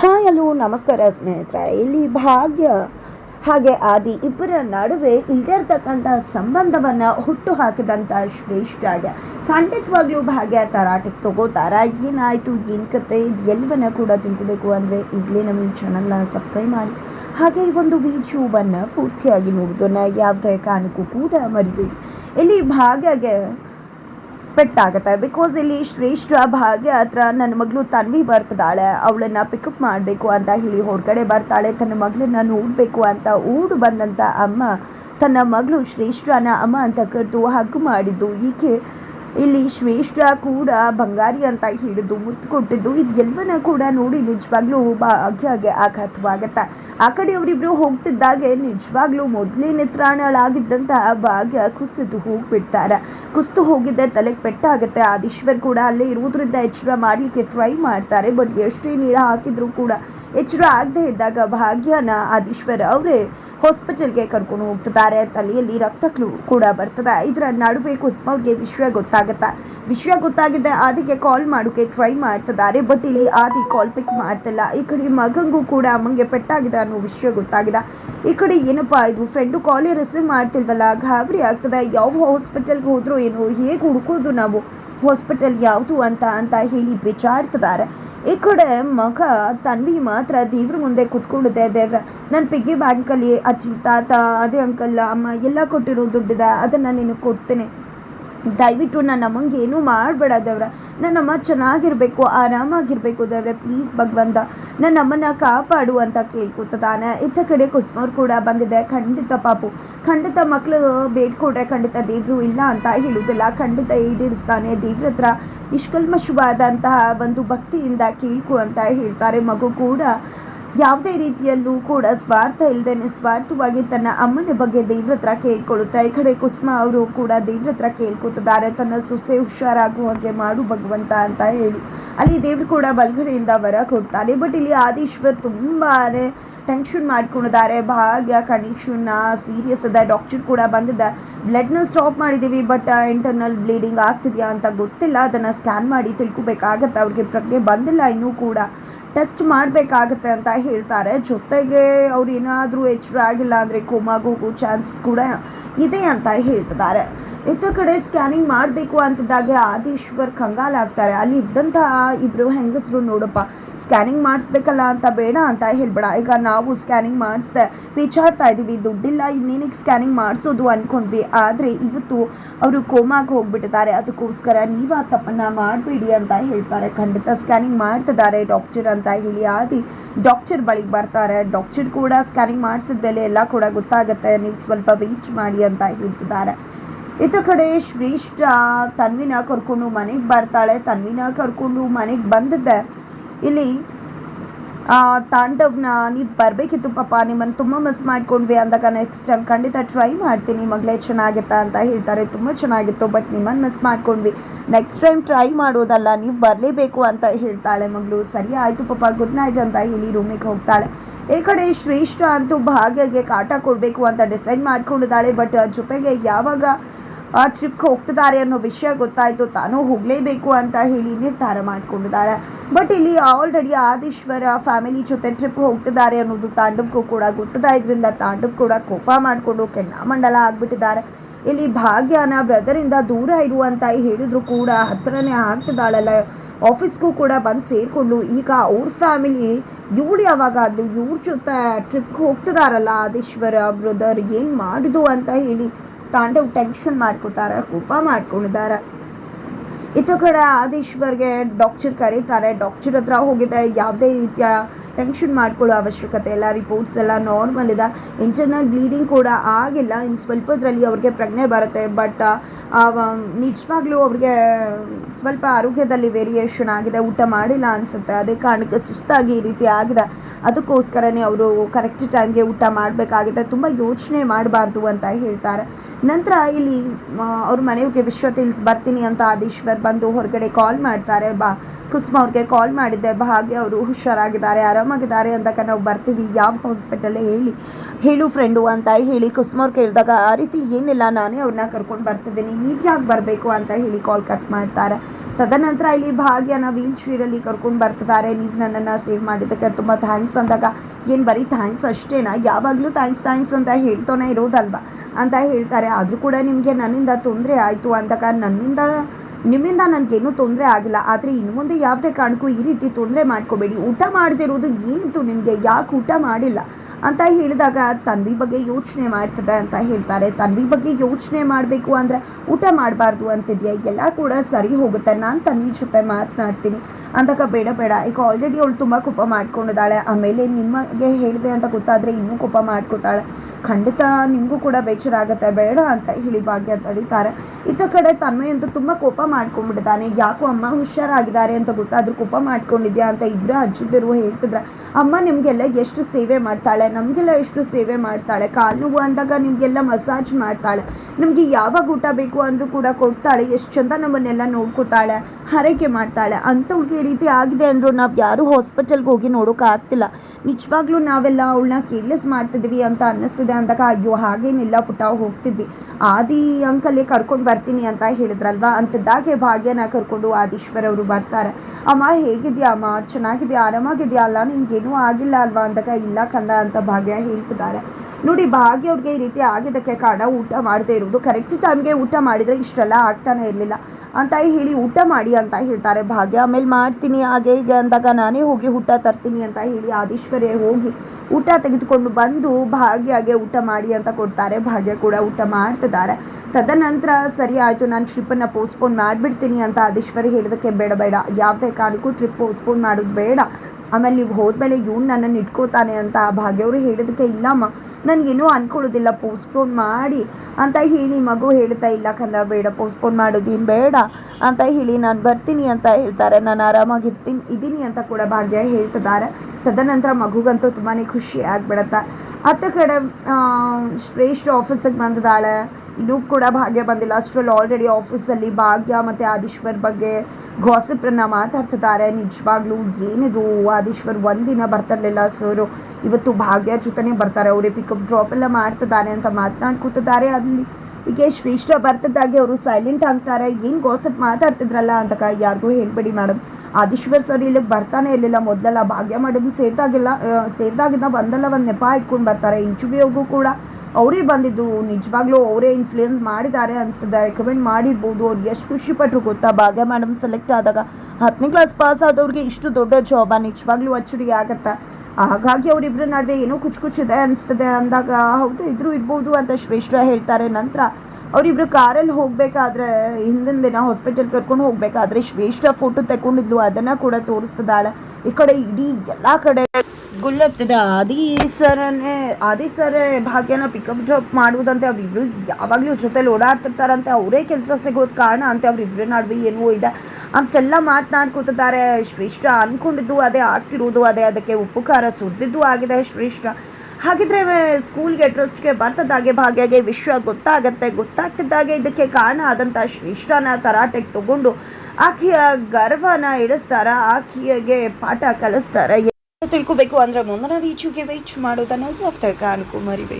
Hi, hello, ನಮಸ್ಕಾರ ಸ್ನೇಹಿತರೆ. ಇಲ್ಲಿ ಭಾಗ್ಯ ಹಾಗೆ ಆದಿ ಇಬ್ಬರ ನಡುವೆ ಇಲ್ದಿರ್ತಕ್ಕಂಥ ಸಂಬಂಧವನ್ನು ಹುಟ್ಟು ಹಾಕಿದಂಥ ಶ್ರೇಷ್ಠಾಗ ಖಂಡಿತವಾಗ್ಲೂ ಭಾಗ್ಯ ತರಾಟೆಗೆ ತಗೋತಾರ. ಏನಾಯಿತು, ಏನು ಕತೆ ಎಲ್ಲವನ್ನ ಕೂಡ ತಿಳ್ಕೋಬೇಕು ಅಂದರೆ ಈಗಲೇ ನಮ್ಮ ಈ ಚಾನಲ್ನ ಸಬ್ಸ್ಕ್ರೈಬ್ ಮಾಡಿ. ಹಾಗೆ ಈ ಒಂದು ವಿಡಿಯೋವನ್ನು ಪೂರ್ತಿಯಾಗಿ ನೋಡೋದನ್ನು ಯಾವುದೇ ಕಾರಣಕ್ಕೂ ಕೂಡ ಮರಿಬೇಡಿ. ಇಲ್ಲಿ ಭಾಗ್ಯಗೆ ಪೆಟ್ಟಾಗತ್ತೆ ಬಿಕಾಸ್ ಇಲ್ಲಿ ಶ್ರೇಷ್ಠ ಭಾಗ್ಯ ಹತ್ರ ನನ್ನ ಮಗಳು ತನ್ವಿ ಬರ್ತದಾಳೆ ಅವಳನ್ನ ಪಿಕಪ್ ಮಾಡಬೇಕು ಅಂತ ಹೇಳಿ ಹೊರಗಡೆ ಬರ್ತಾಳೆ. ತನ್ನ ಮಗಳನ್ನ ನೋಡಬೇಕು ಅಂತ ಓಡು ಬಂದಂಥ ಅಮ್ಮ ತನ್ನ ಮಗಳು ಶ್ರೇಷ್ಠನ ಅಮ್ಮ ಅಂತ ಕರೆದು ಹಗ್ಗು ಮಾಡಿದ್ದು. ಈಕೆ ಇಲ್ಲಿ ಶ್ರೇಷ್ಠ ಕೂಡ ಬಂಗಾರಿ ಅಂತ ಹಿಡಿದು ಮುತ್ತು ಕೊಟ್ಟಿದ್ದು. ಇದೆಲ್ಲವನ್ನ ಕೂಡ ನೋಡಿ ನಿಜವಾಗ್ಲೂ ಭಾಗ್ಯಗೆ ಆಘಾತವಾಗತ್ತೆ. ಆ ಕಡೆ ಅವರಿಬ್ರು ಹೋಗ್ತಿದ್ದಾಗೆ ನಿಜವಾಗ್ಲೂ ಮೊದಲೇ ನೇತ್ರಾಣಳಾಗಿದ್ದಂತಹ ಭಾಗ್ಯ ಕುಸಿದು ಹೋಗ್ಬಿಡ್ತಾರೆ. ಕುಸಿದು ಹೋಗಿದ್ದೆ ತಲೆಗೆ ಪೆಟ್ಟಾಗುತ್ತೆ. ಆದೀಶ್ವರ್ ಕೂಡ ಅಲ್ಲೇ ಇರುವುದರಿಂದ ಎಚ್ಚರ ಮಾಡಲಿಕ್ಕೆ ಟ್ರೈ ಮಾಡ್ತಾರೆ. ಬಟ್ ಎಷ್ಟೇ ನೀರು ಹಾಕಿದ್ರು ಕೂಡ ಎಚ್ಚರ ಆಗದೆ ಇದ್ದಾಗ ಭಾಗ್ಯನ ಆದೀಶ್ವರ್ ಅವರೇ ಹಾಸ್ಪಿಟಲ್ಗೆ ಕರ್ಕೊಂಡು ಹೋಗ್ತಿದ್ದಾರೆ. ತಲೆಯಲ್ಲಿ ರಕ್ತ ಕೂಡ ಬರ್ತದೆ. ಇದರ ನಡುವೆ ಕುಸ್ಮವ್ರಿಗೆ ವಿಷಯ ಗೊತ್ತಾಗುತ್ತೆ? ವಿಷಯ ಗೊತ್ತಾಗಿದೆ. ಆದಿಗೆ ಕಾಲ್ ಮಾಡೋಕೆ ಟ್ರೈ ಮಾಡ್ತಿದ್ದಾರೆ. ಬಟ್ ಇಲ್ಲಿ ಆದಿ ಕಾಲ್ ಪಿಕ್ ಮಾಡ್ತಿಲ್ಲ. ಈ ಕಡೆ ಮಗಂಗೂ ಕೂಡ ಅಮ್ಮಂಗೆ ಪೆಟ್ಟಾಗಿದೆ ಅನ್ನೋ ವಿಷಯ ಗೊತ್ತಾಗಿದೆ. ಈ ಕಡೆ ಏನಪ್ಪಾ ಇದು? ಫ್ರೆಂಡು ಕಾಲೇ ರಿಸೀವ್ ಮಾಡ್ತಿಲ್ವಲ್ಲ? ಗಾಬರಿ ಆಗ್ತದೆ. ಯಾವ ಹಾಸ್ಪಿಟಲ್ಗೆ ಹೋದ್ರು ಏನು? ಹೇಗೆ ಹುಡುಕೋದು ನಾವು? ಹಾಸ್ಪಿಟಲ್ ಯಾವುದು ಅಂತ ಅಂತ ಹೇಳಿ ವಿಚಾರಿಸ್ತಿದ್ದಾರೆ ಈ ಕಡೆ ಮಗ ತನ್ವಿ ಮಾತ್ರ ದೇವ್ರ ಮುಂದೆ ಕುತ್ಕೊಂಡಿದೆ ದೇವ್ರ ನನ್ನ ಪಿಗ್ಗಿ ಬ್ಯಾಂಕಲ್ಲಿ ಅಜ್ಜಿ, ತಾತ, ಅದೇ ಅಂಕಲ್, ಅಮ್ಮ ಎಲ್ಲ ಕೊಟ್ಟಿರೋ ದುಡ್ಡಿದೆ, ಅದನ್ನು ನಿನಗೆ ಕೊಡ್ತೇನೆ. ದಯವಿಟ್ಟು ನನ್ನ ಅಮ್ಮಂಗೆ ಏನೂ ಮಾಡಬೇಡ ದೇವ್ರ. ನನ್ನ ಅಮ್ಮ ಚೆನ್ನಾಗಿರಬೇಕು, ಆರಾಮಾಗಿರಬೇಕು ದೇವ್ರೆ. ಪ್ಲೀಸ್ ಭಗವಂತ, ನನ್ನ ಅಮ್ಮನ ಕಾಪಾಡು ಅಂತ ಕೇಳ್ಕೊತಾನೆ. ಇತ್ತ ಕಡೆ ಕುಸ್ಮೋರ್ ಕೂಡ ಬಂದಿದೆ ಖಂಡಿತ ಪಾಪು. ಖಂಡಿತ ಮಕ್ಕಳು ಬೇಡ್ಕೊಂಡ್ರೆ ಖಂಡಿತ ದೇವರು ಇಲ್ಲ ಅಂತ ಹೇಳುವುದಿಲ್ಲ. ಖಂಡಿತ ಈಡೇರಿಸ್ತಾನೆ. ದೇವ್ರ ಹತ್ರ ನಿಷ್ಕಲ್ಮಶವಾದಂತಹ ಒಂದು ಭಕ್ತಿಯಿಂದ ಕೇಳ್ಕೊ ಅಂತ ಹೇಳ್ತಾರೆ ಮಗು ಕೂಡ. ಯಾವುದೇ ರೀತಿಯಲ್ಲೂ ಕೂಡ ಸ್ವಾರ್ಥ ಇಲ್ಲದೆ ನಿಸ್ವಾರ್ಥವಾಗಿ ತನ್ನ ಅಮ್ಮನ ಬಗ್ಗೆ ದೇವ್ರ ಹತ್ರ ಕೇಳ್ಕೊಳ್ಳುತ್ತಾ, ಈ ಕಡೆ ಕುಸುಮ ಅವರು ಕೂಡ ದೇವ್ರ ಹತ್ರ ಕೇಳ್ಕೊತಿದ್ದಾರೆ. ತನ್ನ ಸೊಸೆ ಹುಷಾರಾಗುವಂಗೆ ಮಾಡು ಭಗವಂತ ಅಂತ ಹೇಳಿ. ಅಲ್ಲಿ ದೇವ್ರು ಕೂಡ ಬಲ್ಗಡೆಯಿಂದ ವರ ಕೊಡ್ತಾರೆ. ಬಟ್ ಇಲ್ಲಿ ಆದೀಶ್ವರ್ ತುಂಬಾ ಟೆನ್ಷನ್ ಮಾಡ್ಕೊಂಡಿದ್ದಾರೆ. ಭಾಗ್ಯ ಕಂಡೀಷನ್ನ ಸೀರಿಯಸ್ ಅದ. ಡಾಕ್ಟರ್ ಕೂಡ ಬಂದಿದೆ ಬ್ಲಡ್ನ ಸ್ಟಾಪ್ ಮಾಡಿದ್ದೀವಿ ಬಟ್ ಇಂಟರ್ನಲ್ ಬ್ಲೀಡಿಂಗ್ ಆಗ್ತಿದೆಯಾ ಅಂತ ಗೊತ್ತಿಲ್ಲ. ಅದನ್ನು ಸ್ಕ್ಯಾನ್ ಮಾಡಿ ತಿಳ್ಕೊಬೇಕಾಗತ್ತೆ. ಅವ್ರಿಗೆ ಪ್ರಜ್ಞೆ ಬಂದಿಲ್ಲ ಇನ್ನೂ ಕೂಡ. ಟೆಸ್ಟ್ ಮಾಡಬೇಕಾಗತ್ತೆ ಅಂತ ಹೇಳ್ತಾರೆ. ಜೊತೆಗೆ ಅವ್ರು ಏನಾದರೂ ಎಚ್ಚರ ಆಗಿಲ್ಲ ಅಂದರೆ ಕೋಮಾಗೋಗೋ ಚಾನ್ಸಸ್ ಕೂಡ ಇದೆ ಅಂತ ಹೇಳ್ತಿದ್ದಾರೆ. ಇತ್ತ ಕಡೆ ಸ್ಕ್ಯಾನಿಂಗ್ ಮಾಡಬೇಕು ಅಂತಿದ್ದಾಗೆ ಆದೀಶ್ವರ್ ಕಂಗಾಲಾಗ್ತಾರೆ ಅಲ್ಲಿ ಇದ್ದಂಥ ಇಬ್ಬರು ಹೆಂಗಸರು ನೋಡಪ್ಪ, ಸ್ಕ್ಯಾನಿಂಗ್ ಮಾಡಿಸ್ಬೇಕಲ್ಲ ಅಂತ ಬೇಡ ಅಂತ ಹೇಳ್ಬೇಡ. ಈಗ ನಾವು ಸ್ಕ್ಯಾನಿಂಗ್ ಮಾಡಿಸ್ದೆ, ವಿಚಾರ್ತಾ ಇದ್ದೀವಿ, ದುಡ್ಡಿಲ್ಲ ಇನ್ನೇನಿಗೆ ಸ್ಕ್ಯಾನಿಂಗ್ ಮಾಡಿಸೋದು ಅಂದ್ಕೊಂಡ್ವಿ ಆದರೆ ಇವತ್ತು ಅವರು ಕೋಮಾಗೆ ಹೋಗ್ಬಿಟ್ಟಿದ್ದಾರೆ. ಅದಕ್ಕೋಸ್ಕರ ನೀವು ಆ ತಪ್ಪನ್ನು ಮಾಡಬೇಡಿ ಅಂತ ಹೇಳ್ತಾರೆ. ಖಂಡಿತ ಸ್ಕ್ಯಾನಿಂಗ್ ಮಾಡ್ತಿದ್ದಾರೆ ಡಾಕ್ಟರ್ ಅಂತ ಹೇಳಿ. ಆದಿ ಡಾಕ್ಟರ್ ಬಳಿಗೆ ಬರ್ತಾರೆ. ಡಾಕ್ಟರ್ ಕೂಡ ಸ್ಕ್ಯಾನಿಂಗ್ ಮಾಡಿಸಿದ್ಮೇಲೆ ಎಲ್ಲ ಕೂಡ ಗೊತ್ತಾಗುತ್ತೆ. ನೀವು ಸ್ವಲ್ಪ ವೆಯ್ಟ್ ಮಾಡಿ ಅಂತ ಹೇಳ್ತಿದ್ದಾರೆ. ಇತ್ತ ಕಡೆ ಶ್ರೀಷ್ಠ ತನ್ವಿನ ಕರ್ಕೊಂಡು ಮನೆಗೆ ಬರ್ತಾಳೆ. ತನ್ವಿನ ಕರ್ಕೊಂಡು ಮನೆಗೆ ಬಂದಿದ್ದೆ. ಇಲ್ಲಿ ತಾಂಡವ್ನ ನೀವು ಬರಬೇಕಿತ್ತು ಪಾಪ. ನಿಮ್ಮನ್ನು ತುಂಬ ಮಿಸ್ ಮಾಡ್ಕೊಂಡ್ವಿ ಅಂದಾಗ ನೆಕ್ಸ್ಟ್ ಟೈಮ್ ಖಂಡಿತ ಟ್ರೈ ಮಾಡ್ತೀನಿ. ಮಗಳೇ ಚೆನ್ನಾಗಿತ್ತ ಅಂತ ಹೇಳ್ತಾರೆ. ತುಂಬ ಚೆನ್ನಾಗಿತ್ತು ಬಟ್ ನಿಮ್ಮನ್ನು ಮಿಸ್ ಮಾಡ್ಕೊಂಡ್ವಿ. ನೆಕ್ಸ್ಟ್ ಟೈಮ್ ಟ್ರೈ ಮಾಡೋದಲ್ಲ, ನೀವು ಬರಲೇಬೇಕು ಅಂತ ಹೇಳ್ತಾಳೆ ಮಗಳು. ಸರಿ ಆಯಿತು ಪಾಪ ಗುಡ್ ನೈಟ್ ಅಂತ ಹೇಳಿ ರೂಮಿಗೆ ಹೋಗ್ತಾಳೆ. ಈ ಕಡೆ ಶ್ರೇಷ್ಠ ಅಂತೂ ಭಾಗ್ಯಗೆ ಕಾಟ ಕೊಡಬೇಕು ಅಂತ ಡಿಸೈಡ್ ಮಾಡ್ಕೊಂಡಿದ್ದಾಳೆ ಬಟ್ ಜೊತೆಗೆ ಯಾವಾಗ ಟ್ರಿಪ್ಗೆ ಹೋಗ್ತಿದ್ದಾರೆ ಅನ್ನೋ ವಿಷಯ ಗೊತ್ತಾಯಿತು. ತಾನು ಹೋಗಲೇಬೇಕು ಅಂತ ಹೇಳಿ ನಿರ್ಧಾರ ಮಾಡ್ಕೊಂಡಿದ್ದಾರೆ. ಬಟ್ ಇಲ್ಲಿ ಆಲ್ರೆಡಿ ಆದೀಶ್ವರ ಫ್ಯಾಮಿಲಿ ಜೊತೆ ಟ್ರಿಪ್ ಹೋಗ್ತಿದ್ದಾರೆ ಅನ್ನೋದು ತಾಂಡವ್ಗೂ ಕೂಡ ಗೊತ್ತಿದೆ ಇದರಿಂದ ತಾಂಡವ್ ಕೂಡ ಕೋಪ ಮಾಡಿಕೊಂಡು ಕೆನ್ನಾಮಂಡಲ ಆಗಿಬಿಟ್ಟಿದ್ದಾರೆ. ಇಲ್ಲಿ ಭಾಗ್ಯನ ಬ್ರದರಿಂದ ದೂರ ಇರು ಅಂತ ಹೇಳಿದ್ರು ಕೂಡ, ಹತ್ರನೇ ಆಗ್ತಿದ್ದಾಳಲ್ಲ. ಆಫೀಸ್ಗೂ ಕೂಡ ಬಂದು ಸೇರಿಕೊಂಡು ಈಗ ಅವ್ರ ಫ್ಯಾಮಿಲಿ ಇವಳು ಯಾವಾಗ ಅದು ಇವ್ರ ಜೊತೆ ಟ್ರಿಪ್ಗೆ ಹೋಗ್ತಿದಾರಲ್ಲ ಆದೀಶ್ವರ ಬ್ರದರ್ ಏನು ಮಾಡಿದು ಅಂತ ಹೇಳಿ ತಾಂಡವ್ ಟೆನ್ಷನ್ ಮಾಡ್ಕೊತಾರ, ಕೋಪ ಮಾಡ್ಕೊಂಡಿದ್ದಾರೆ ಇತ್ತ ಕಡೆ ಆದೀಶ್ವರ್ಗೆ ಡಾಕ್ಟರ್ ಕರೀತಾರೆ ಡಾಕ್ಟರ್ ಹತ್ರ ಹೋಗಿದ್ದೆ ಯಾವುದೇ ರೀತಿಯ ಟೆನ್ಷನ್ ಮಾಡ್ಕೊಳ್ಳೋ ಅವಶ್ಯಕತೆ ಇಲ್ಲ. ರಿಪೋರ್ಟ್ಸ್ ಎಲ್ಲ ನಾರ್ಮಲ್ ಇದೆ. ಇಂಟರ್ನಲ್ ಬ್ಲೀಡಿಂಗ್ ಕೂಡ ಆಗಿಲ್ಲ. ಇನ್ನು ಸ್ವಲ್ಪದ್ರಲ್ಲಿ ಅವ್ರಿಗೆ ಪ್ರಜ್ಞೆ ಬರುತ್ತೆ. ಬಟ್ ನಿಜವಾಗ್ಲೂ ಅವ್ರಿಗೆ ಸ್ವಲ್ಪ ಆರೋಗ್ಯದಲ್ಲಿ ವೇರಿಯೇಷನ್ ಆಗಿದೆ. ಊಟ ಮಾಡಿಲ್ಲ ಅನಿಸುತ್ತೆ. ಅದೇ ಕಾರಣಕ್ಕೆ ಸುಸ್ತಾಗಿ ಈ ರೀತಿ ಆಗಿದೆ. ಅದಕ್ಕೋಸ್ಕರನೇ ಅವರು ಕರೆಕ್ಟ್ ಟೈಮ್ಗೆ ಊಟ ಮಾಡಬೇಕಾಗಿದೆ. ತುಂಬ ಯೋಚನೆ ಮಾಡಬಾರ್ದು ಅಂತ ಹೇಳ್ತಾರೆ. ನಂತರ ಇಲ್ಲಿ ಅವ್ರ ಮನೆಗೆ ವಿಶ್ವ ತಿಳಿಸಿ ಬರ್ತೀನಿ ಅಂತ ಆದೀಶ್ವರ್ ಬಂದು ಹೊರಗಡೆ ಕಾಲ್ ಮಾಡ್ತಾರೆ. ಬಾ ಕುಸುಮ ಅವ್ರಿಗೆ ಕಾಲ್ ಮಾಡಿದ್ದೆ. ಭಾಗ್ಯ ಅವರು ಹುಷಾರಾಗಿದ್ದಾರೆ, ಆರಾಮಾಗಿದ್ದಾರೆ ಅಂದಾಗ ನಾವು ಬರ್ತೀವಿ, ಯಾವ ಹಾಸ್ಪಿಟಲ್ ಹೇಳಿ. ಹೇಳು ಫ್ರೆಂಡು ಅಂತ ಹೇಳಿ ಕುಸುಮ ಅವ್ರು ಕೇಳಿದಾಗ, ಆ ರೀತಿ ಏನಿಲ್ಲ, ನಾನೇ ಅವ್ರನ್ನ ಕರ್ಕೊಂಡು ಬರ್ತಿದ್ದೀನಿ, ಈಗ ಯಾಕೆ ಬರಬೇಕು ಅಂತ ಹೇಳಿ ಕಾಲ್ ಕಟ್ ಮಾಡ್ತಾರೆ. ತದನಂತರ ಇಲ್ಲಿ ಭಾಗ್ಯನ ವೀಲ್ ಚೇರಲ್ಲಿ ಕರ್ಕೊಂಡು ಬರ್ತಿದ್ದಾರೆ. ನೀವು ನನ್ನನ್ನು ಸೇವ್ ಮಾಡಿದ್ದಕ್ಕೆ ತುಂಬ ಥ್ಯಾಂಕ್ಸ್ ಅಂದಾಗ, ಏನು ಬರೀ ಥ್ಯಾಂಕ್ಸ್ ಅಷ್ಟೇನಾ? ಯಾವಾಗಲೂ ಥ್ಯಾಂಕ್ಸ್ ಥ್ಯಾಂಕ್ಸ್ ಅಂತ ಹೇಳ್ತಾನೆ ಇರೋದಲ್ವಾ? ಅಂತ ಹೇಳ್ತಾರೆ. ಆದರೂ ಕೂಡ ನಿಮಗೆ ನನ್ನಿಂದ ತೊಂದರೆ ಆಯಿತು ಅಂದಾಗ, ನನ್ನಿಂದ ನಿಮ್ಮಿಂದ ನನಗೇನು ತೊಂದರೆ ಆಗಿಲ್ಲ, ಆದರೆ ಇನ್ನು ಮುಂದೆ ಯಾವುದೇ ಕಾರಣಕ್ಕೂ ಈ ರೀತಿ ತೊಂದರೆ ಮಾಡ್ಕೋಬೇಡಿ. ಊಟ ಮಾಡದಿರೋದು ಏನಿತ್ತು ನಿಮಗೆ? ಯಾಕೆ ಊಟ ಮಾಡಿಲ್ಲ? ಅಂತ ಹೇಳಿದಾಗ ತನ್ವಿ ಬಗ್ಗೆ ಯೋಚನೆ ಮಾಡ್ತದೆ ಅಂತ ಹೇಳ್ತಾರೆ. ತನ್ವಿ ಬಗ್ಗೆ ಯೋಚನೆ ಮಾಡಬೇಕು ಅಂದರೆ ಊಟ ಮಾಡಬಾರ್ದು ಅಂತಿದೆಯಾ? ಎಲ್ಲ ಕೂಡ ಸರಿ ಹೋಗುತ್ತೆ. ನಾನು ತನ್ವಿ ಜೊತೆ ಮಾತನಾಡ್ತೀನಿ. ಅಂದಾಗ ಬೇಡ ಬೇಡ. ಈಗ ಆಲ್ರೆಡಿ ಅವಳು ತುಂಬ ಕೋಪ ಮಾಡ್ಕೊಂಡಿದ್ದಾಳೆ. ಆಮೇಲೆ ನಿಮಗೆ ಹೇಳಿದೆ ಅಂತ ಗೊತ್ತಾದರೆ ಇನ್ನೂ ಕೋಪ ಮಾಡ್ಕೊತಾಳೆ. ಖಂಡಿತ ನಿಮಗೂ ಕೂಡ ಬೇಜಾರಾಗುತ್ತೆ, ಬೇಡ ಅಂತ ಹೇಳಿ ಭಾಗ್ಯ ತಡೀತಾರೆ. ಇತ್ತ ಕಡೆ ತನ್ಮಯ್ ಅಂತೂ ತುಂಬ ಕೋಪ ಮಾಡ್ಕೊಂಡ್ಬಿಟ್ಟಿದ್ದಾನೆ. ಯಾಕೋ ಅಮ್ಮ ಹುಷಾರಾಗಿದ್ದಾರೆ ಅಂತ ಗೊತ್ತಾದ್ರೂ ಕೋಪ ಮಾಡ್ಕೊಂಡಿದ್ಯಾ ಅಂತ ಇಬ್ಬರು ಅಜ್ಜಿದಿರು ಹೇಳ್ತಿದ್ರೆ, ಅಮ್ಮ ನಿಮಗೆಲ್ಲ ಎಷ್ಟು ಸೇವೆ ಮಾಡ್ತಾಳೆ? ನಮಗೆಲ್ಲ ಎಷ್ಟು ಸೇವೆ ಮಾಡ್ತಾಳೆ? ಕಾಲು ನೋವು ಅಂದಾಗ ನಿಮಗೆಲ್ಲ ಮಸಾಜ್ ಮಾಡ್ತಾಳೆ. ನಿಮಗೆ ಯಾವಾಗ ಊಟ ಬೇಕು ಅಂದರೂ ಕೂಡ ಕೊಡ್ತಾಳೆ. ಎಷ್ಟು ಚಂದ ನಮ್ಮನ್ನೆಲ್ಲ ನೋಡ್ಕೊತಾಳೆ. ಹರಕೆ ಮಾಡ್ತಾಳೆ. ಅಂಥವ್ಳಿಗೆ ರೀತಿ ಆಗಿದೆ ಅಂದರೂ ನಾವು ಯಾರೂ ಹಾಸ್ಪಿಟಲ್ಗೆ ಹೋಗಿ ನೋಡೋಕ್ಕಾಗ್ತಿಲ್ಲ ನಿಜವಾಗ್ಲೂ ನಾವೆಲ್ಲ ಅವಳನ್ನ ಕೇರ್ಲೆಸ್ ಮಾಡ್ತಿದ್ವಿ ಅಂತ ಅನ್ನಿಸ್ತಿದೆ. ಅಂದಾಗ, ಅಯ್ಯೋ, ಹಾಗೇನಿಲ್ಲ ಪುಟ್ಟ ಹೋಗ್ತಿದ್ವಿ. ಆದಿ ಅಂಕಲ್ಲಿ ಕರ್ಕೊಂಡು ಬರ್ತೀನಿ ಅಂತ ಹೇಳಿದ್ರಲ್ವಾ? ಅಂಥದ್ದಾಗೆ ಭಾಗ್ಯನ ಕರ್ಕೊಂಡು ಆದೀಶ್ವರ್ ಅವರು ಬರ್ತಾರೆ. ಅಮ್ಮ, ಹೇಗಿದ್ಯಾ ಅಮ್ಮ? ಚೆನ್ನಾಗಿದ್ಯಾ? ಆರಾಮಾಗಿದ್ಯಾ? ಅಲ್ಲ, ನಿನ್ಗೇನೂ ಆಗಿಲ್ಲ ಅಲ್ವಾ? ಅಂದಾಗ, ಇಲ್ಲ ಕಂದ ಅಂತ ಭಾಗ್ಯ ಹೇಳ್ತಿದ್ದಾರೆ. ನೋಡಿ, ಭಾಗ್ಯ ಅವ್ರಿಗೆ ಈ ರೀತಿ ಆಗಿದ್ದಕ್ಕೆ ಕಾರಣ ಊಟ ಮಾಡದೇ ಇರೋದು. ಕರೆಕ್ಟ್ ಟೈಮ್ಗೆ ಊಟ ಮಾಡಿದರೆ ಇಷ್ಟೆಲ್ಲ ಆಗ್ತಾನೆ ಇರಲಿಲ್ಲ. ಅಂತ ಹೇಳಿ, ಊಟ ಮಾಡಿ ಅಂತ ಹೇಳ್ತಾರೆ ಭಾಗ್ಯ. ಆಮೇಲೆ ಮಾಡ್ತೀನಿ, ಹಾಗೆ ಹೀಗೆ ಅಂದಾಗ ನಾನೇ ಹೋಗಿ ಊಟ ತರ್ತೀನಿ ಅಂತ ಹೇಳಿ ಆದೀಶ್ವರ್ಯ ಹೋಗಿ ಊಟ ತೆಗೆದುಕೊಂಡು ಬಂದು ಭಾಗ್ಯಗೆ ಊಟ ಮಾಡಿ ಅಂತ ಕೊಡ್ತಾರೆ. ಭಾಗ್ಯ ಕೂಡ ಊಟ ಮಾಡ್ತಿದ್ದಾರೆ. ತದನಂತರ ಸರಿ ಆಯಿತು, ನಾನು ಟ್ರಿಪ್ಪನ್ನು ಪೋಸ್ಟ್ಪೋನ್ ಮಾಡಿಬಿಡ್ತೀನಿ ಅಂತ ಆದೇಶ್ವರಿ ಹೇಳೋದಕ್ಕೆ ಬೇಡ ಬೇಡ. ಯಾವುದೇ ಕಾರಣಕ್ಕೂ ಟ್ರಿಪ್ ಪೋಸ್ಟ್ಪೋನ್ ಮಾಡೋದು ಬೇಡ. ಆಮೇಲೆ ನೀವು ಹೋದ್ಮೇಲೆ ಇವ್ನು ನನ್ನನ್ನು ಇಟ್ಕೋತಾನೆ ಅಂತ ಭಾಗ್ಯವರು ಹೇಳಿದಕ್ಕೆ ಇಲ್ಲಮ್ಮ. ನನಗೇನೂ ಅನ್ಕೊಳ್ಳೋದಿಲ್ಲ ಪೋಸ್ಟ್ಪೋನ್ ಮಾಡಿ ಅಂತ ಹೇಳಿ ಮಗು ಹೇಳ್ತಾ ಇಲ್ಲ ಕಂದ ಬೇಡ ಪೋಸ್ಟ್ಪೋನ್ ಮಾಡೋದೇನು ಬೇಡ ಅಂತ ಹೇಳಿ ನಾನು ಬರ್ತೀನಿ ಅಂತ ಹೇಳ್ತಾರೆ. ನಾನು ಆರಾಮಾಗಿರ್ತೀನಿ ಇದ್ದೀನಿ ಅಂತ ಕೂಡ ಭಾಗ್ಯ ಹೇಳ್ತಿದ್ದಾರೆ. ತದನಂತರ ಮಗುಗಂತೂ ತುಂಬಾ ಖುಷಿ ಆಗಿಬಿಡತ್ತೆ. ಅತ್ತ ಕಡೆ ಶ್ರೇಷ್ಠ ಆಫೀಸಿಗೆ ಬಂದಿದ್ದಾಳೆ ಇನ್ನೂ ಕೂಡ ಭಾಗ್ಯ ಬಂದಿಲ್ಲ. ಅಷ್ಟರಲ್ಲಿ ಆಲ್ರೆಡಿ ಆಫೀಸಲ್ಲಿ ಭಾಗ್ಯ ಮತ್ತು ಆದೀಶ್ವರ್ ಬಗ್ಗೆ ಗಾಸಿಪ್ರನ್ನ ಮಾತಾಡ್ತಿದ್ದಾರೆ. ನಿಜವಾಗ್ಲೂ ಏನಿದು? ಆದೀಶ್ವರ್ ಒಂದಿನ ಬರ್ತಿರ್ಲಿಲ್ಲ ಸರ್. ಇವತ್ತು ಭಾಗ್ಯ ಜೊತೆನೇ ಬರ್ತಾರೆ. ಅವರೇ ಪಿಕಪ್ ಡ್ರಾಪ್ ಎಲ್ಲ ಮಾಡ್ತಿದ್ದಾರೆ ಅಂತ ಮಾತನಾಡ್ಕೊತಿದ್ದಾರೆ ಅಲ್ಲಿ ಹೀಗೆ ಶ್ರೇಷ್ಠ ಬರ್ತಿದ್ದಾಗೆ ಅವರು ಸೈಲೆಂಟ್ ಆಗ್ತಾರೆ. ಏನು ಗಾಸಿಪ್ ಮಾತಾಡ್ತಿದ್ರಲ್ಲ ಅಂತ ಯಾರಿಗೂ ಹೇಳಬೇಡಿ ಮೇಡಮ್ ಆದೀಶ್ವರ್ ಸರ್ ಇಲ್ಲಿಗೆ ಬರ್ತಾನೆ ಇರಲಿಲ್ಲ. ಮೊದಲೆಲ್ಲ ಭಾಗ್ಯ ಮೇಡಮ್ ಸೇರಿದಾಗೆಲ್ಲ ಸೇರಿದಾಗಿಂದ ಬಂದಲ್ಲ ಒಂದು ನೆಪ ಇಟ್ಕೊಂಡು ಬರ್ತಾರೆ. ಇಂಟರ್ವ್ಯೂಗೂ ಕೂಡ ಅವರೇ ಬಂದಿದ್ದು. ನಿಜವಾಗ್ಲೂ ಅವರೇ ಇನ್ಫ್ಲೂಯೆನ್ಸ್ ಮಾಡಿದ್ದಾರೆ ಅನಿಸ್ತದೆ. ರೆಕಮೆಂಡ್ ಮಾಡಿರ್ಬೋದು. ಅವ್ರು ಎಷ್ಟು ಖುಷಿ ಪಟ್ಟರು ಗೊತ್ತಾ? ಭಾಗ್ಯ ಮೇಡಮ್ ಸೆಲೆಕ್ಟ್ ಆದಾಗ ಹತ್ತನೇ ಕ್ಲಾಸ್ ಪಾಸ್ ಆದವ್ರಿಗೆ ಇಷ್ಟು ದೊಡ್ಡ ಜಾಬ ನಿಜವಾಗ್ಲೂ ಅಚ್ಚರಿ ಆಗತ್ತೆ? ಹಾಗಾಗಿ ಅವರಿಬ್ಬರ ನಡುವೆ ಏನೋ ಕುಚ್ಚು ಕುಚ್ಚಿದೆ ಅನಿಸ್ತದೆ ಅಂದಾಗ, ಹೌದು, ಇದ್ರು ಇರ್ಬೋದು ಅಂತ ಶ್ರೇಷ್ಠ ಹೇಳ್ತಾರೆ. ನಂತರ ಅವರಿಬ್ರು ಕಾರಲ್ಲಿ ಹೋಗಬೇಕಾದ್ರೆ, ಹಿಂದಿನ ದಿನ ಹಾಸ್ಪಿಟಲ್ ಕರ್ಕೊಂಡು ಹೋಗಬೇಕಾದ್ರೆ ಶ್ರೇಷ್ಠ ಫೋಟೋ ತಗೊಂಡಿದ್ಲು ಅದನ್ನು ಕೂಡ ತೋರಿಸ್ತಿದ್ದಾಳೆ ಈ ಕಡೆ ಇಡೀ ಎಲ್ಲ ಕಡೆ ಗುಲ್ಲಬ್ತಿದೆ ಆದಿ ಸರನೇ ಆದಿ ಸರೇ ಭಾಗ್ಯನ ಪಿಕಪ್ ಡ್ರಾಪ್ ಮಾಡುವುದಂತೆ ಅವರಿಬ್ರು ಯಾವಾಗಲೂ ಜೊತೆಲಿ ಓಡಾಡ್ತಿರ್ತಾರಂತೆ. ಅವರೇ ಕೆಲಸ ಸಿಗೋದು ಕಾರಣ ಅಂತೆ ಅವರಿಬ್ಬರ ನಡುವೆ ಏನೋ ಇದೆ. ಅಂತೆಲ್ಲ ಮಾತನಾಡ್ಕೊತಿದ್ದಾರೆ. ಶ್ರೇಷ್ಠ ಅನ್ಕೊಂಡಿದ್ದು ಅದೇ ಆಗ್ತಿರೋದು, ಅದೇ ಅದಕ್ಕೆ ಉಪ್ಪು ಖಾರ ಸುರಿದಿದ್ದು ಆಗಿದೆ ಶ್ರೇಷ್ಠ. ಹಾಗಿದ್ರೆ ಸ್ಕೂಲ್ಗೆ ಟ್ರಸ್ಟ್ಗೆ ಬರ್ತದಾಗೆ ಭಾಗ್ಯಗೆ ವಿಷಯ ಗೊತ್ತಾಗತ್ತೆ. ಗೊತ್ತಾಗ್ತಿದ್ದಾಗೆ ಇದಕ್ಕೆ ಕಾರಣ ಆದಂಥ ಶ್ರೇಷ್ಠನ ತರಾಟೆಗೆ ತಗೊಂಡು ಆಕೆಯ ಗರ್ವನ ಇಡಿಸ್ತಾರ ಆಕೆಯಗೆ ಪಾಠ ಕಲಿಸ್ತಾರ. ತಿಳ್ಕೋಬೇಕು ಅಂದ್ರೆ ಮುಂದಿನ ವೀಚುಗೆ ವೆಯ್ಟ್ ಮಾಡೋದನ್ನ ಕಾಣಕು ಮರಿಬೇಡಿ